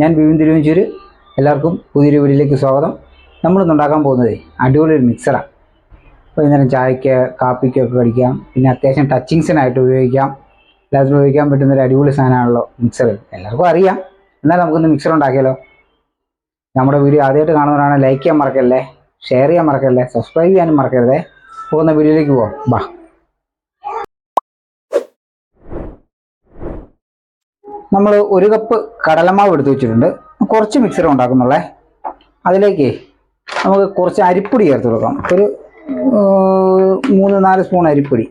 ഞാൻ ബിബിൻ തിരുവഞ്ചൂര് എല്ലാവർക്കും പുതിയൊരു വീഡിയോയിലേക്ക് സ്വാഗതം. നമ്മളിന്നുണ്ടാക്കാൻ പോകുന്നത് അടിപൊളി ഒരു മിക്സറാണ് വൈകുന്നേരം ചായക്ക് കാപ്പിക്കൊക്കെ കടിക്കാം. പിന്നെ അത്യാവശ്യം ടച്ചിങ്സിനായിട്ട് ഉപയോഗിക്കാം. എല്ലാത്തിനും ഉപയോഗിക്കാൻ പറ്റുന്ന ഒരു അടിപൊളി സാധനമാണല്ലോ മിക്സർ എല്ലാവർക്കും അറിയാം. എന്നാൽ നമുക്കൊന്ന് മിക്സർ ഉണ്ടാക്കിയാലോ? നമ്മുടെ വീഡിയോ ആദ്യമായിട്ട് കാണുന്നവരാണ് ലൈക്ക് ചെയ്യാൻ മറക്കല്ലേ ഷെയർ ചെയ്യാൻ മറക്കല്ലേ സബ്സ്ക്രൈബ് ചെയ്യാനും മറക്കരുതേ. പോകുന്ന വീഡിയോയിലേക്ക് പോവാം. ബാ. നമ്മൾ ഒരു കപ്പ് കടലമാവ് എടുത്ത് വെച്ചിട്ടുണ്ട്. കുറച്ച് മിക്സർ ഉണ്ടാക്കുന്നുള്ളേ. അതിലേക്ക് നമുക്ക് കുറച്ച് അരിപ്പൊടി ചേർത്ത് കൊടുക്കാം. ഒരു മൂന്ന് നാല് സ്പൂൺ അരിപ്പൊടി.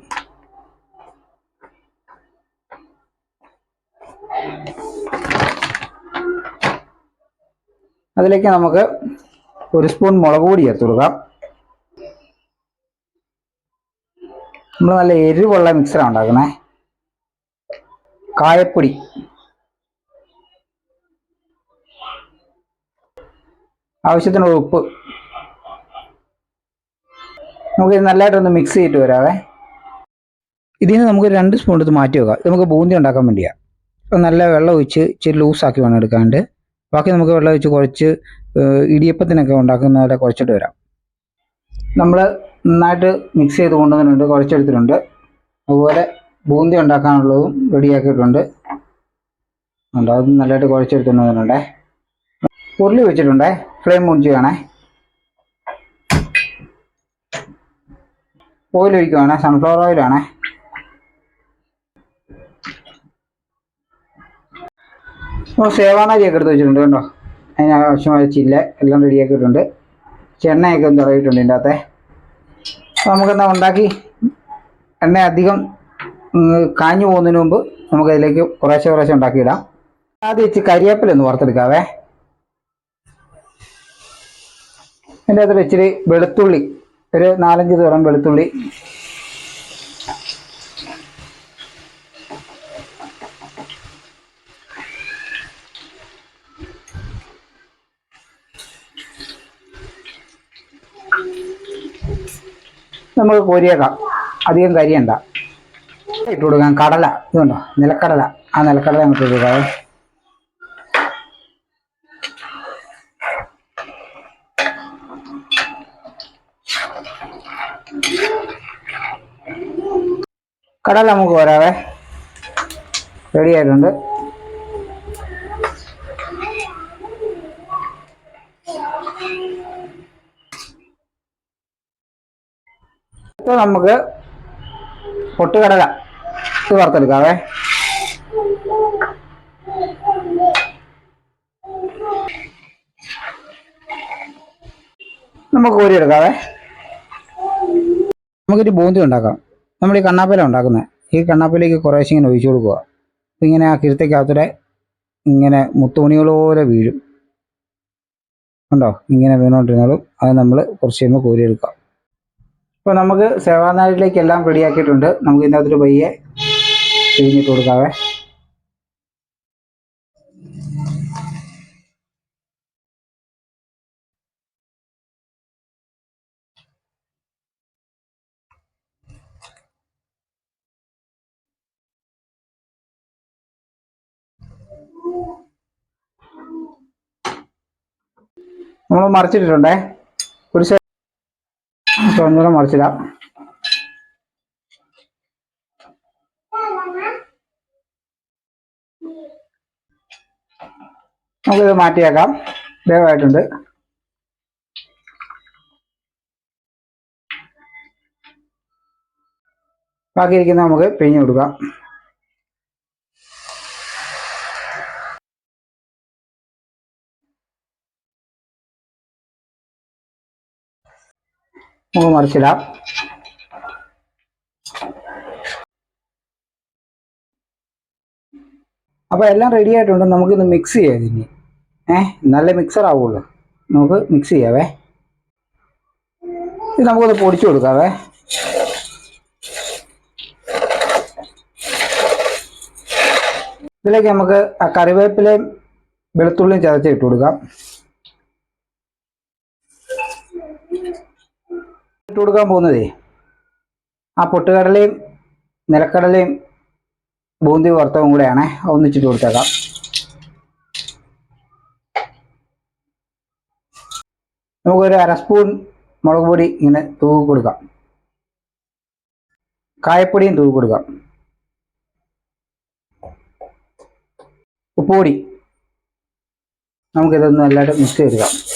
അതിലേക്ക് നമുക്ക് ഒരു സ്പൂൺ മുളക് പൊടി ചേർത്ത് കൊടുക്കാം. നമ്മൾ നല്ല എരിവുള്ള മിക്സറാണ് ഉണ്ടാക്കുന്നത് കായപ്പൊടി. ആവശ്യത്തിനുള്ള ഉപ്പ്. നമുക്ക് നല്ലതായിട്ടൊന്ന് മിക്സ് ചെയ്തിട്ട് വരാവേ. ഇതിൽ നിന്ന് നമുക്ക് രണ്ട് സ്പൂൺ എടുത്ത് മാറ്റി വെക്കാം. നമുക്ക് ബൂന്തി ഉണ്ടാക്കാൻ വേണ്ടിയാണ് അപ്പോൾ നല്ല വെള്ളം ഒഴിച്ച് ഇച്ചിരി ലൂസാക്കി വേണം എടുക്കാണ്ട്. ബാക്കി നമുക്ക് വെള്ളം ഒഴിച്ച് കുറച്ച് ഇടിയപ്പത്തിനൊക്കെ ഉണ്ടാക്കുന്ന കുറച്ചിട്ട് വരാം. നമ്മൾ നന്നായിട്ട് മിക്സ് ചെയ്ത് കൊണ്ടുവന്നിട്ടുണ്ട് കുറച്ചെടുത്തിട്ടുണ്ട്. അതുപോലെ ബൂന്തി ഉണ്ടാക്കാനുള്ളതും റെഡിയാക്കിയിട്ടുണ്ട് ഉണ്ട് അത് നല്ലതായിട്ട് കുഴച്ചെടുത്തുകൊണ്ട് വന്നിട്ടുണ്ടേ ഉരുളി വെച്ചിട്ടുണ്ടേ? ഫ്ലെയിം ഓൺ ചെയ്യണേ ഓയിൽ ഒഴിക്കുവാണേ സൺഫ്ലവർ ഓയിലാണേ സേവാനാരിയൊക്കെ എടുത്ത് വെച്ചിട്ടുണ്ട് കേട്ടോ അതിന് ആവശ്യമായ ചില്ല എല്ലാം റെഡിയാക്കിയിട്ടുണ്ട്. ചെണ്ണയൊക്കെ ഒന്ന് തടവിയിട്ടുണ്ട് ഇതിന്റെ അകത്തെ. നമുക്കെന്താ ഉണ്ടാക്കി? എണ്ണ അധികം കാഞ്ഞു പോകുന്നതിന് മുമ്പ് നമുക്കതിലേക്ക് കുറേശ്ശെ കുറേശ്ശെ ഉണ്ടാക്കിയിടാം. ആദ്യം വെച്ച് കരിയേപ്പിലൊന്ന് വറുത്തെടുക്കാവേ. അതിന്റെ അകത്ത് ഇച്ചിരി വെളുത്തുള്ളി ഒരു നാലഞ്ച് തരം വെളുത്തുള്ളി. നമുക്ക് കോരിയേക്കാം. അധികം കരിയണ്ട. ഇട്ട് കൊടുക്കാം. കടല ഇതുണ്ടോ? നിലക്കടല. ആ നിലക്കടല നമുക്ക് ഇട്ട് കൊടുക്കാവേ കടല നമുക്ക് വരാവേ. റെഡി ആയിട്ടുണ്ട്. ഇപ്പൊ നമുക്ക് പൊട്ടുകടല ഇത് വറുത്തെടുക്കാവേ. നമുക്ക് കോരിയെടുക്കാവേ നമുക്കൊരു ബൂന്തി ഉണ്ടാക്കാം. നമ്മൾ ഈ കണ്ണാപ്പല ഉണ്ടാക്കുന്നത് ഈ കണ്ണാപ്പയിലേക്ക് കുറേശ്ശെ ഇങ്ങനെ ഒഴിച്ചു കൊടുക്കുക. ഇങ്ങനെ ആ കിഴത്തേക്കകത്തൂടെ ഇങ്ങനെ മുത്തുമണികൾ പോലെ വീഴും. ഉണ്ടോ ഇങ്ങനെ വീണോണ്ടിരുന്നാലും അത് നമ്മൾ കുറച്ച് കഴിയുമ്പോൾ കോരിയെടുക്കാം. ഇപ്പോൾ നമുക്ക് സേവാനാരിലേക്ക് എല്ലാം റെഡിയാക്കിയിട്ടുണ്ട്. നമുക്ക് ഇതിന്റെ അകത്തൊരു പയ്യെ പിഴിഞ്ഞിട്ട് കൊടുക്കാവേ. നമ്മൾ മറിച്ചിട്ടിട്ടുണ്ടേ. ഒരു സൈഡ് മറിച്ചില്ല നമുക്കിത് മാറ്റിയേക്കാം. ദയവായിട്ടുണ്ട്. ബാക്കി ഇരിക്കുന്ന നമുക്ക് പിഴിഞ്ഞു കൊടുക്കാം. നമുക്ക് മറിച്ചിടാം. അപ്പോൾ എല്ലാം റെഡി ആയിട്ടുണ്ട്. നമുക്കിന്ന് മിക്സ് ചെയ്യാം ഇനി. ഏഹ് നല്ല മിക്സർ ആവുള്ളൂ. നമുക്ക് മിക്സ് ചെയ്യാവേ. ഇത് നമുക്കൊന്ന് പൊടിച്ചു കൊടുക്കാവേ. ഇതിലേക്ക് നമുക്ക് ആ കറിവേപ്പിലയും വെളുത്തുള്ളിയും ചതച്ച് കൊടുക്കാം. ഇട്ട് കൊടുക്കാൻ പോകുന്നതേ. ആ പൊട്ടുകടലയും നിലക്കടലയും ബൂന്തി വറുത്തവും കൂടെയാണ്. ഒന്നിച്ചിട്ട് കൊടുത്തേക്കാം. നമുക്കൊരു അരസ്പൂൺ മുളക് പൊടി ഇങ്ങനെ തൂക്കി കൊടുക്കാം. കായപ്പൊടിയും തൂക്കി കൊടുക്കാം. ഉപ്പുപൊടി. നമുക്കിതൊന്ന് നല്ലതായിട്ട് മിക്സ് ചെയ്തെടുക്കാം.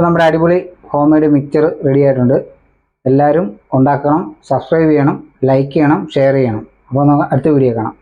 അപ്പോൾ നമ്മുടെ അടിപൊളി ഹോം മെയ്ഡ് മിക്സർ റെഡി എല്ലാവരും ഉണ്ടാക്കണം സബ്സ്ക്രൈബ് ചെയ്യണം ലൈക്ക് ചെയ്യണം ഷെയർ ചെയ്യണം. അപ്പോൾ നമുക്ക് അടുത്ത വീഡിയോ കാണാം.